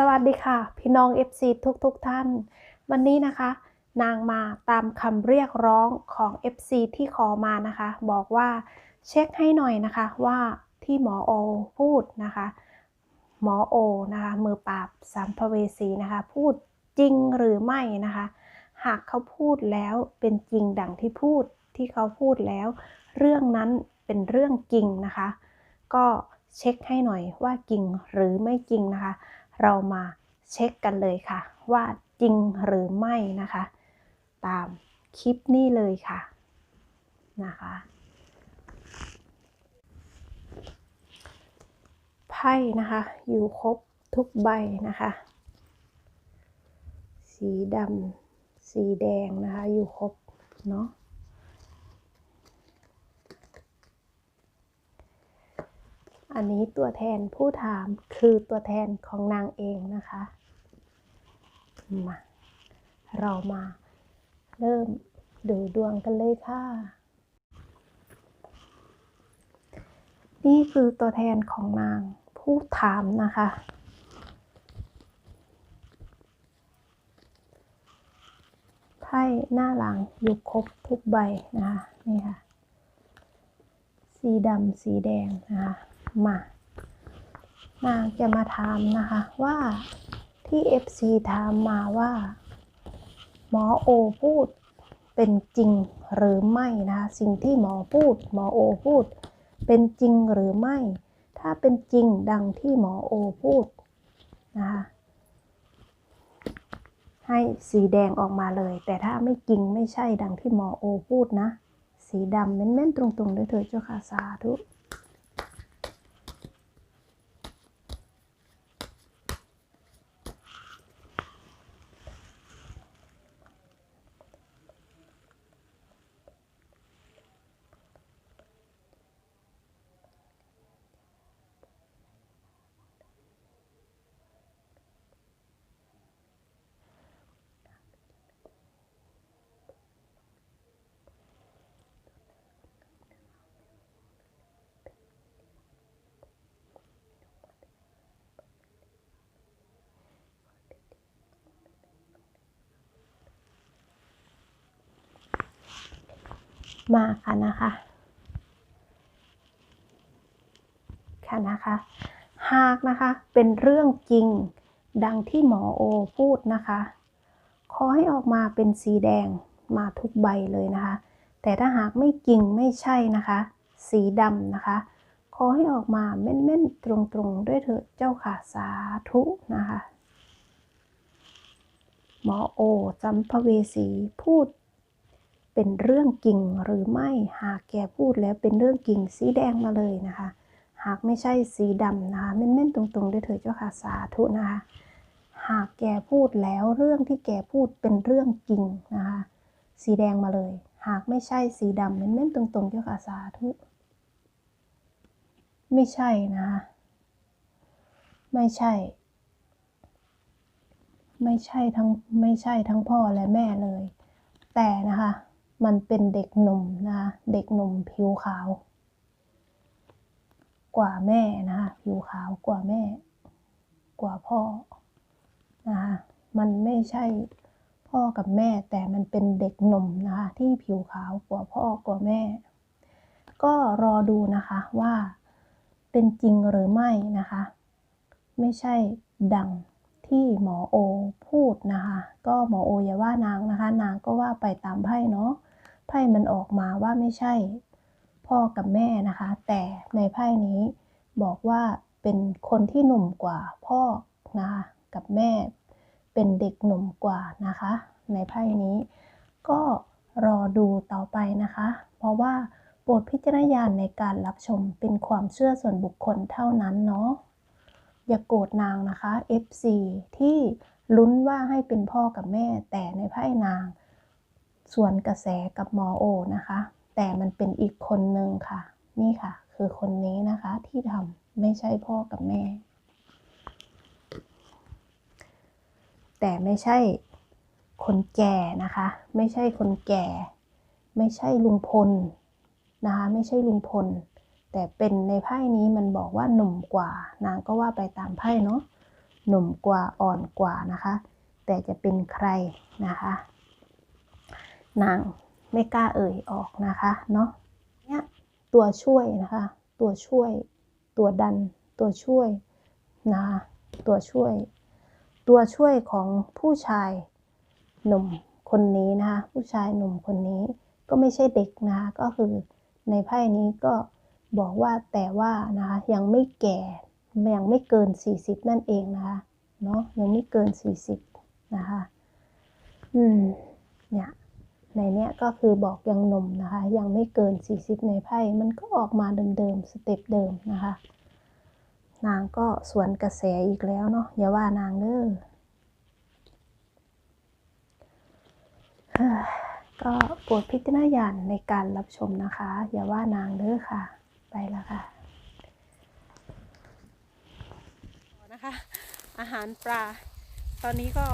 สวัสดีค่ะ พี่น้อง FC ทุกทุกท่าน วันนี้นะคะ นางมาตามคำเรียกร้องของ FC ที่ขอมานะคะ บอกว่าเช็คให้หน่อยนะคะว่าที่หมอโอพูดนะคะ หมอโอนะคะ มือปราบสัมภเวสีนะคะ พูดจริงหรือไม่นะคะ หากเขาพูดแล้วเป็นจริงดังที่พูดที่เขาพูดแล้ว เรื่องนั้นเป็นเรื่องจริงนะคะ ก็เช็คให้หน่อยว่าจริงหรือไม่จริงนะคะ เรามาเช็คกันเลยค่ะ ว่าจริงหรือไม่นะคะ ตามคลิปนี้เลยค่ะนะคะไพ่นะคะ อยู่ครบทุกใบนะคะ สีดำสีแดงนะคะ อยู่ครบเนาะ อันนี้ตัวแทนผู้ถามคือตัวแทนของนางเองนะคะมาเรามาเริ่มดูดวงกันเลยค่ะ นี่คือตัวแทนของนางผู้ถามนะคะ ไพ่หน้าหลังอยู่ครบทุกใบนะคะ นี่ค่ะ สีดำสีแดงนะคะ มานางจะมาถามนะคะว่าที่ FC ถามมาว่า หมอโอพูดเป็นจริงหรือไม่นะสิ่งที่หมอพูด หมอโอพูด เป็นจริงหรือไม่ ถ้าเป็นจริงดังที่หมอโอพูดนะคะให้สีแดงออกมาเลย แต่ถ้าไม่จริงไม่ใช่ดังที่หมอโอพูดนะ สีดำเม่นๆตรงๆด้วยเถิดเจ้าค่ะสาธุ มาค่ะนะคะค่ะนะคะ หากนะคะเป็นเรื่องจริงดังที่หมอโอพูดนะคะ ขอให้ออกมาเป็นสีแดงมาทุกใบเลยนะคะ แต่ถ้าหากไม่จริงไม่ใช่นะคะ สีดำนะคะ ขอให้ออกมาเม่นๆตรงๆ ด้วยเถิดเจ้าค่ะสาธุนะคะ หมอโอจัมภเวสีพูด เป็นเรื่องจริงหรือไม่ หากแกพูดแล้วเป็นเรื่องจริงสีแดงมาเลยนะคะ หากไม่ใช่สีดำนะคะเม่นๆตรงๆด้วยเถิดเจ้าค่ะสาธุนะคะ หากแกพูดแล้วเรื่องที่แกพูดเป็นเรื่องจริงนะคะ สีแดงมาเลย หากไม่ใช่สีดำเม่นๆตรงๆเจ้าค่ะสาธุ ไม่ใช่นะคะไม่ใช่ ไม่ใช่ทั้งไม่ใช่ทั้งพ่อและแม่เลย แต่นะคะ มันเป็นเด็กหนุ่มนะคะเด็กหนุ่มผิวขาว กว่าแม่นะคะผิวขาวกว่าแม่ กว่าพ่อนะคะมันไม่ใช่พ่อกับแม่แต่มันเป็นเด็กหนุ่มนะคะที่ผิวขาวกว่าพ่อกว่าแม่ ก็รอดูนะคะว่าเป็นจริงหรือไม่นะคะ ไม่ใช่ดังที่หมอโอพูดนะคะ ก็หมอโออย่าว่านางนะคะ นางก็ว่าไปตามไพ่เนาะ ไพ่มันออกมาว่าไม่ใช่พ่อกับแม่นะคะ แต่ในไพ่นี้บอกว่าเป็นคนที่หนุ่มกว่าพ่อนะคะกับแม่ เป็นเด็กหนุ่มกว่านะคะ ในไพ่นี้ ก็รอดูต่อไปนะคะ เพราะว่าโปรดพิจารณาในการรับชมเป็นความเชื่อส่วนบุคคลเท่านั้นเนาะอย่ากโกรธนางนะคะ FC ที่ลุ้นว่าให้เป็นพ่อกับแม่ แต่ในไพ่นาง ส่วนกระแสกับหมอโอนะคะ แต่มันเป็นอีกคนนึงค่ะ นี่ค่ะ คือคนนี้นะคะที่ทำไม่ใช่พ่อกับแม่ แต่ไม่ใช่คนแก่นะคะ ไม่ใช่คนแก่ ไม่ใช่ลุงพลนะคะ ไม่ใช่ลุงพล แต่เป็นในไพ่นี้มันบอกว่าหนุ่มกว่านางก็ว่าไปตามไพ่เนาะหนุ่มกว่าอ่อนกว่านะคะ แต่จะเป็นใครนะคะ นางไม่กล้าเอ่ยออกนะคะเนาะเนี่ยตัวช่วยนะคะ ตัวช่วย ตัวดัน ตัวช่วยนะคะตัวช่วย ตัวช่วยของผู้ชายหนุ่มคนนี้นะคะผู้ชายหนุ่มคนนี้ก็ไม่ใช่เด็กนะคะก็คือในไพ่นี้ก็บอกว่าแต่ว่านะคะยังไม่แก่ยังไม่เกิน 40 นั่นเองนะคะเนาะยังไม่เกิน 40 นะคะ อืม เนี่ย ในเนี้ยก็คือบอกยังหนุ่มนะคะ ยังไม่เกิน 40 ในไพ่มันก็ออกมาเดิมๆสเต็ปเดิมนะคะ นางก็สวนกระแสอีกแล้วเนาะอย่าว่านางเด้อก็โปรดพิจารณญาณในการรับชมนะคะ อย่าว่านางเด้อค่ะ ไปแล้วค่ะนะคะ อาหารปลา ตอนนี้ก็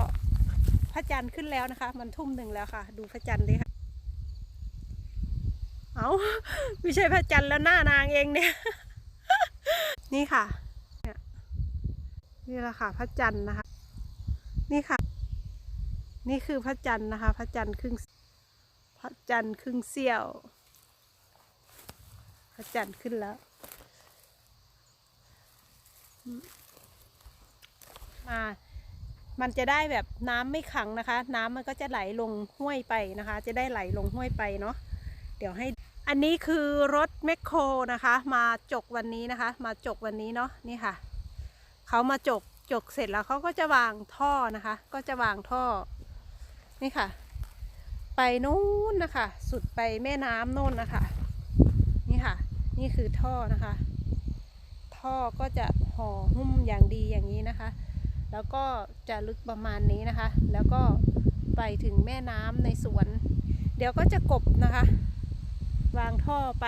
พระจันทร์ขึ้นแล้วนะคะ มันทุ่มหนึ่งแล้วค่ะ ดูพระจันทร์ดิค่ะ เอาไม่ใช่พระจันทร์แล้วหน้านางเองเนี่ย นี่ค่ะเนี่ยนี่แหละค่ะ พระจันทร์นะคะ นี่ค่ะ นี่คือพระจันทร์นะคะ พระจันทร์ครึ่ง พระจันทร์ครึ่งเสี้ยว พระจันทร์ขึ้นแล้วมา มันจะได้แบบน้ำไม่ขังนะคะ น้ำมันก็จะไหลลงห้วยไปนะคะ จะได้ไหลลงห้วยไปเนาะเดี๋ยวให้อันนี้คือรถแมคโครนะคะ มาจกวันนี้นะคะ มาจกวันนี้เนาะนี่ค่ะเขามาจกจกเสร็จแล้วเขาก็จะวางท่อนะคะ ก็จะวางท่อนี่ค่ะ ไปนู้นนะคะ สุดไปแม่น้ำโน่นนะคะ นี่ค่ะ นี่คือท่อนะคะ ท่อก็จะห่อหุ้มอย่างดีอย่างนี้นะคะ แล้วก็จะลึกประมาณนี้นะคะ แล้วก็ไปถึงแม่น้ำในสวน เดี๋ยวก็จะกบนะคะ วางท่อไป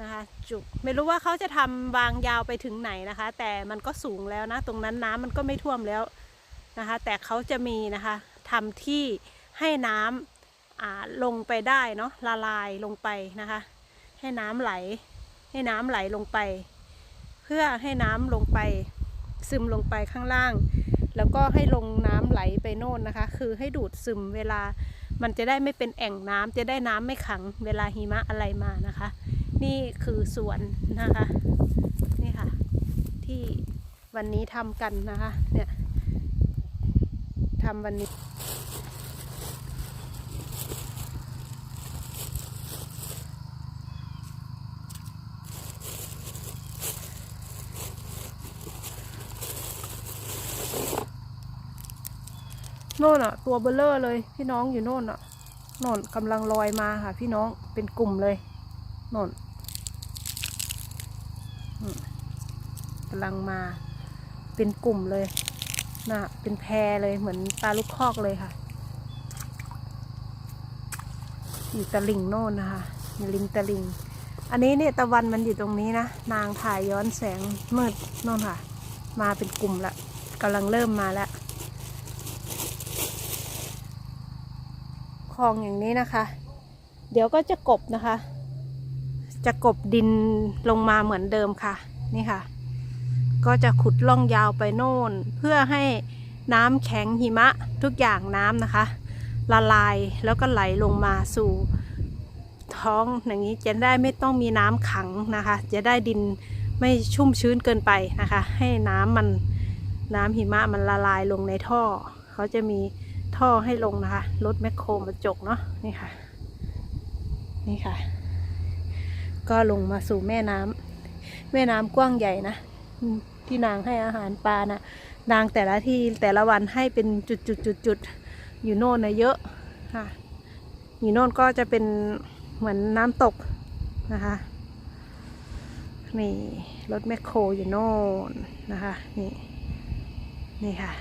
นะคะ จุกไม่รู้ว่าเขาจะทำวางยาวไปถึงไหนนะคะ แต่มันก็สูงแล้วนะ ตรงนั้นน้ำมันก็ไม่ท่วมแล้วนะคะ แต่เขาจะมีนะคะทำที่ให้น้ำอ่าลงไปได้เนาะละลายลงไปนะคะ ให้น้ำไหล ให้น้ำไหลลงไป เพื่อให้น้ำลงไป ซึมลงไปข้างล่าง แล้วก็ให้ลงน้ำไหลไปโน่นนะคะ คือให้ดูดซึมเวลามันจะได้ไม่เป็นแอ่งน้ำจะได้น้ำไม่ขังเวลาหิมะอะไรมานะคะ นี่คือสวนนะคะนี่ค่ะ ที่วันนี้ทำกันนะคะเนี่ยทำวันนี้ น่นอะ ตัวเบลเลอร์เลย พี่น้องอยู่โน่นอะโน่นกำลังลอยมาค่ะ พี่น้องเป็นกลุ่มเลยโน่นกำลังมาเป็นกลุ่มเลยน่ะเป็นแพรเลยเหมือนปลาลูกคอกเลยค่ะ อยู่ตะลิงโน่นนะคะอยู่ริมตะลิงอันนี้เนี่ยตะวันมันอยู่ตรงนี้นะ นางถ่ายย้อนแสงมืดโน่นค่ะ มาเป็นกลุ่มละกำลังเริ่มมาแล้ว คลองอย่างนี้นะคะ เดี๋ยวก็จะกบนะคะ จะกบดินลงมาเหมือนเดิมค่ะนี่ค่ะ ก็จะขุดล่องยาวไปโน่น เพื่อให้น้ำแข็งหิมะทุกอย่างน้ำนะคะ ละลายแล้วก็ไหลลงมาสู่ท้องอย่างนี้จะได้ไม่ต้องมีน้ำขังนะคะ จะได้ดินไม่ชุ่มชื้นเกินไปนะคะ ให้น้ำมันน้ำหิมะมันละลายลงในท่อ เขาจะมี ท่อให้ลงนะคะ รถแมคโครมาจกเนาะนี่ค่ะ นี่ค่ะ ก็ลงมาสู่แม่น้ำแม่น้ำกว้างใหญ่นะที่นางให้อาหารปลานะนางแต่ละที่แต่ละวันให้เป็นจุดจุดจุดจุดๆอยู่โน่นนะเยอะค่ะอยู่โน่นก็จะเป็นเหมือนน้ำตกนะคะนี่รถแมคโครอยู่โน่นนะคะนี่นี่ค่ะ